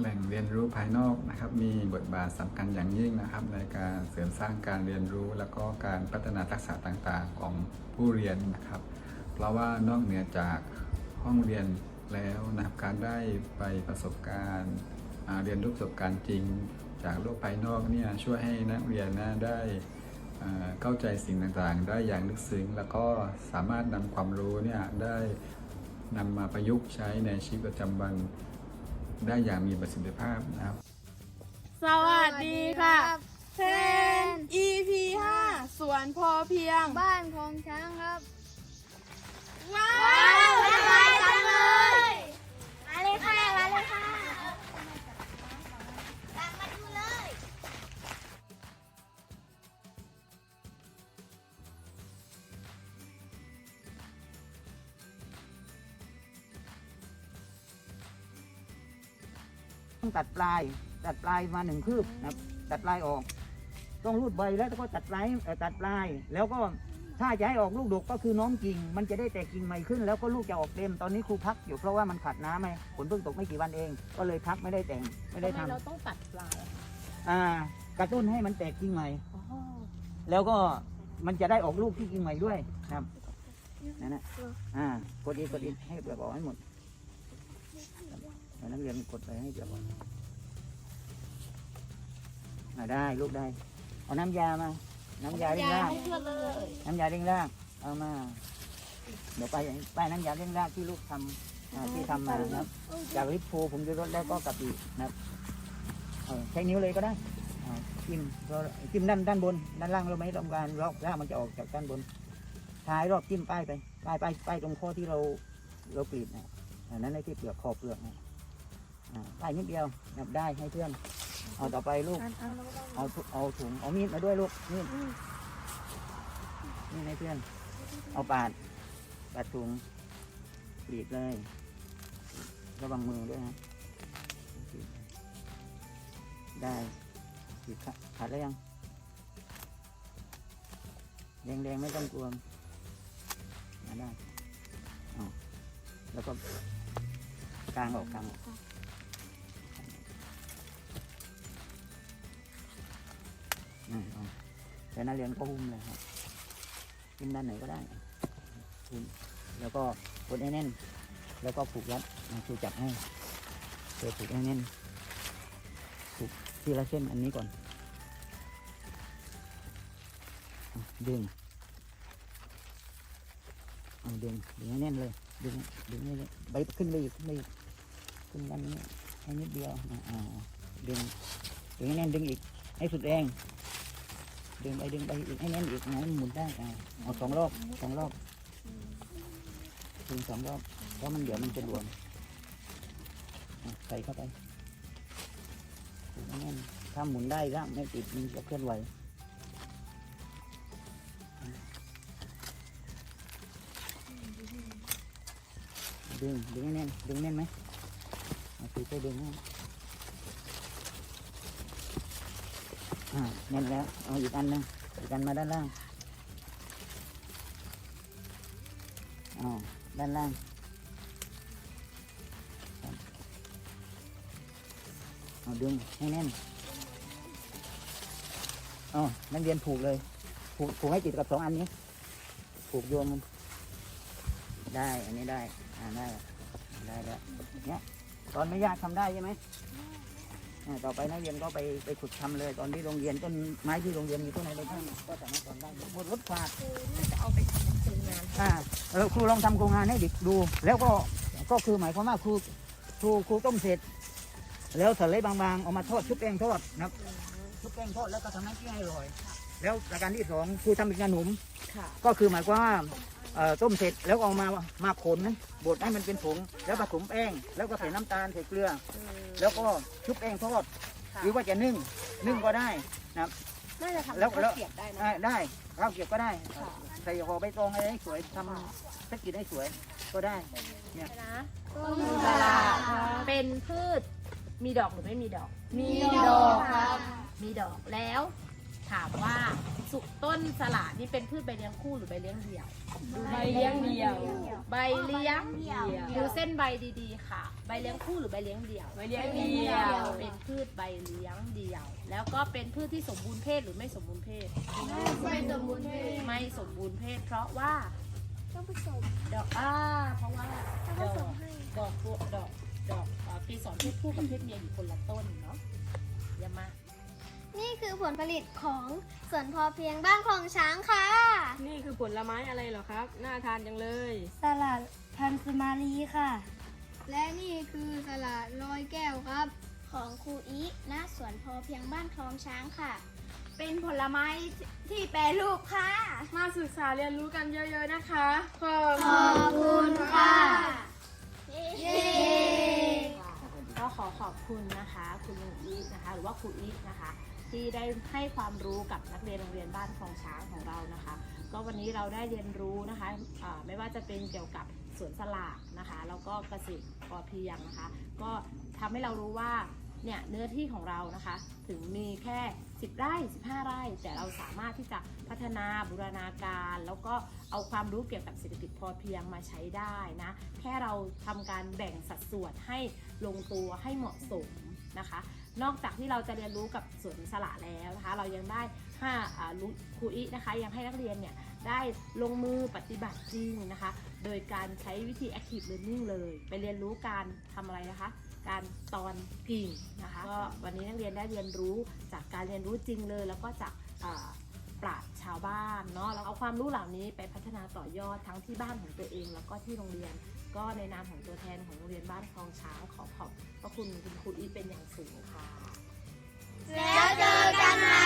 แหล่งเรียนรู้ภายนอกนะครับ มีบทบาทสำคัญอย่างยิ่งนะครับ ในการเสริมสร้างการเรียนรู้ แล้วก็การพัฒนาทักษะต่างๆของผู้เรียนนะครับ เพราะว่านอกเหนือจากห้องเรียนแล้วนะครับการได้ไปประสบการณ์เรียนรู้ประสบการณ์จริง จากโลกภายนอกเนี่ยช่วยให้นักเรียนนะได้เข้าใจสิ่งต่างๆ ได้อย่างลึกซึ้ง แล้วก็สามารถนำความรู้เนี่ยได้นำมาประยุกต์ใช้ในชีวิตประจำวัน ได้อย่างมีประสิทธิภาพนะครับ สวัสดีค่ะเทเทน EP 5สวนพอเพียง บ้านของช้างครับ ว้าว้ ต้องตัดปลาย ตัดปลายมาหนึ่งคืบนะครับตัดปลายออก ต้องรูดใบแล้วก็ตัดปลายเอ่อตัดปลาย แล้วก็ถ้าจะให้ออกลูกดกก็คือน้องกิ่ง มันจะได้แตกกิ่งใหม่ขึ้น แล้วก็ลูกจะออกเต็มตอนนี้ครูพักอยู่เพราะว่ามันขาดน้ำไงฝนเพิ่งตกไม่กี่วันเอง ก็เลยพักไม่ได้แต่งไม่ได้ทำเราต้องตัดปลายอะอ่ากระตุ้นให้มันแตกกิ่งใหม่ อ๋อแล้วก็มันจะได้ออกลูกที่กิ่งใหม่ด้วยครับนั่นนะอ่ากดอีกกดอีกให้เปลือกออกให้หมดเดี๋ยว นักเรียนกดไปให้เปลือกออกอ่าได้ลูกได้ เอาน้ำยามา น้ำยาเร่งรากให้เพื่อนเลยน้ำยาเร่งรากเอามา เดี๋ยวไปไปน้ำยาเร่งรากที่ลูกทำอ่าที่ทำมานะครับ จากลิปโฟผมจะลดแล้วก็กะปินะครับเอาใช้นิ้วเลยก็ได้อ่าจิ้มเราจิ้มด้านด้านบน ด้านล่างเราไม่ต้องการรอกรากมันจะออกจากด้านบนท้ายรอบจิ้มป้ายไปป้ายป้ายป้ายตรงข้อที่เราเรากรีดนะอันนั้นในที่เปลือกขอบเปลือกนะ อ่าป้ายนิดเดียวนับได้ให้เพื่อน เอาต่อไปลูก เอาถุเอาถุงเอามีดมาด้วยลูกมีดนี่ให้เพื่อน เอาปาดปาดถุงกรีดเลยระวังมือด้วยนะได้ขีดขาขาดแล้วยังแรงๆไม่ต้องกลัวมาได้เอาแล้วก็กลางออกกลางออก อืมเอาแต่นักเรียนก็หุ้มเลยครับหุ้มด้านไหนก็ได้หุ้มแล้วก็กดให้แน่น แล้วก็ผูกรัดนะครูจับให้เธอผูกให้แน่นผูกทีละเส้นอันนี้ก่อนอดึงเอาดึงดึงให้แน่นเลยดึงดึงให้เลยใบขึ้นไปอีกขึ้นไปอีกขึ้นด้านนี้ให้นิดเดียวอ่าดึงดึงให้แน่นดึงอีกให้สุดแรง ดึงไปดึงไปอีกให้แน่นอีกนะหมุนได้อ่าเอาสองรอบสองรอบดึงสองรอบเพราะมันเดี๋ยวมันจะรวมใส่เข้าไปแน่นถ้าหมุนได้ก็ไม่ติดมันจะเคลื่อนไหวดึงดึงให้แน่นดึงแน่นไหมเอาตีไปดึงให้ อ่าแน่นแล้ว เอาอีกอันหนึงอีกอันมาด้านล่างอ๋อด้านล่างเอาดึงให้แน่นอ๋อนักเรียนผูกเลย ผูกผูกให้ติดกับสองอันนี้ ผูกโยงมัน ได้ อันนี้ได้ อ่าได้ ได้แล้วเนี่ยตอนไม่ยากทำได้ใช่ไหม ต่อไปนักเรียนก็ไปไปฝึกทำเลยตอนที่โรงเรียนต้นไม้ที่โรงเรียนมีต้นไหนบ้างก็สามารถทำได้บนรถฝาดจะเอาไปทำเป็นโครงงานอ่าเออครูลองทำโครงงานให้เด็กดู แล้วก็ก็คือหมายความว่าครูครูครูต้มเสร็จ แล้วสไลด์บางๆเอามาทอดชุบแป้งทอดนะครับชุบแป้งทอดแล้วก็ทำน้ำจิ้มให้อร่อย แล้วประการที่สองครูทำเป็นขนมค่ะก็คือหมายความว่าเอ่อ ต้มเสร็จแล้วเอามามาขนบดให้มันเป็นผงแล้วผสมแป้งแล้วก็ใส่น้ำตาลใส่เกลือ แล้วก็ชุบแป้งทอด หรือว่าจะนึ่งนึ่งก็ได้น่าจะทำแล้วข้าแล้ววเกรียบได้นะอ่าได้ข้าวเกรียบก็ได้ค่ะใส่ห่อใบตองอะไรให้สวยทำสกิดให้สวยก็ได้นะต้นสลัดเป็นพืชมีดอกหรือไม่มีดอก มีดอกครับมีดอกแล้วต ถามว่าสุกต้นสละนี่เป็นพืชใบเลี้ยงคู่หรือใบเลี้ยงเดี่ยว ใบเลี้ยงเดี่ยว ใบเลี้ยงเดี่ยวดูเส้นใบดีๆ ค่ะ ใบเลี้ยงคู่หรือใบเลี้ยงเดี่ยว ใบเลี้ยงเดี่ยว เป็นพืชใบเลี้ยงเดี่ยว แล้วก็เป็นพืชที่สมบูรณ์เพศหรือไม่สมบูรณ์เพศ ไม่สมบูรณ์เพศ ไม่สมบูรณ์เพศ เพราะว่าต้องผสมดอกอ้าเพราะว่าต้องดผอกสมให้ดอกบัวดอกดอกเอ่อเกสรเพศผู้กับเพศเมียอยู่คนละต้นเนาะเยี่ยมมาก นี่คือผลผลิตของสวนพอเพียงบ้านคลองช้างค่ะ นี่คือผลไม้อะไรเหรอครับ น่าทานจังเลย สลัดพันสมาลีค่ะ และนี่คือสลัดลอยแก้วครับ ของครูอีณสวนพอเพียงบ้านคลองช้างค่ะ เป็นผลไม้ที่แปรรูปค่ะ มาศึกษาเรียนรู้กันเยอะๆนะคะ ขอบขอบคุณค่ะเย้ก็ขอขอบคุณนะคะ คุณลุงอีทนะคะ หรือว่าครูอีทนะคะ ที่ได้ให้ความรู้กับนักเรียนโรงเรียนบ้านคลองช้างของเรานะคะ ก็วันนี้เราได้เรียนรู้นะคะอ่าไม่ว่าจะเป็นเกี่ยวกับสวนสลากนะคะแล้วก็เกษตรพอเพียงนะคะ ก็ทำให้เรารู้ว่าเนี่ยเนื้อที่ของเรานะคะ ถึงมีแค่ 10 ไร่ 15 ไร่ แต่เราสามารถที่จะพัฒนาบูรณาการ แล้วก็เอาความรู้เกี่ยวกับเศรษฐกิจพอเพียงมาใช้ได้นะแค่เราทำการแบ่งสัดส่วนให้ลงตัวให้เหมาะสมนะคะ นอกจากที่เราจะเรียนรู้กับสวนสละแล้วนะคะ เรายังได้ห้าครูอินะคะ ยังให้นักเรียนเนี่ยได้ลงมือปฏิบัติจริงนะคะ โดยการใช้วิธี active learning เลย ไปเรียนรู้การทำอะไรนะคะ การตอนกิ่งนะคะก็วันนี้นักเรียนได้เรียนรู้จากการเรียนรู้จริงเลย แล้วก็จากปราชชาวบ้านเนาะแล้วเอาความรู้เหล่านี้ไปพัฒนาต่อยอดทั้งที่บ้านของตัวเอง แล้วก็ที่โรงเรียน ก็ในนามของตัวแทนของโรงเรียนบ้านคลองช้างขอขอบพระ คุณคุณครูอีเป็นอย่างสูงค่ะ แล้วเจอกันใหม่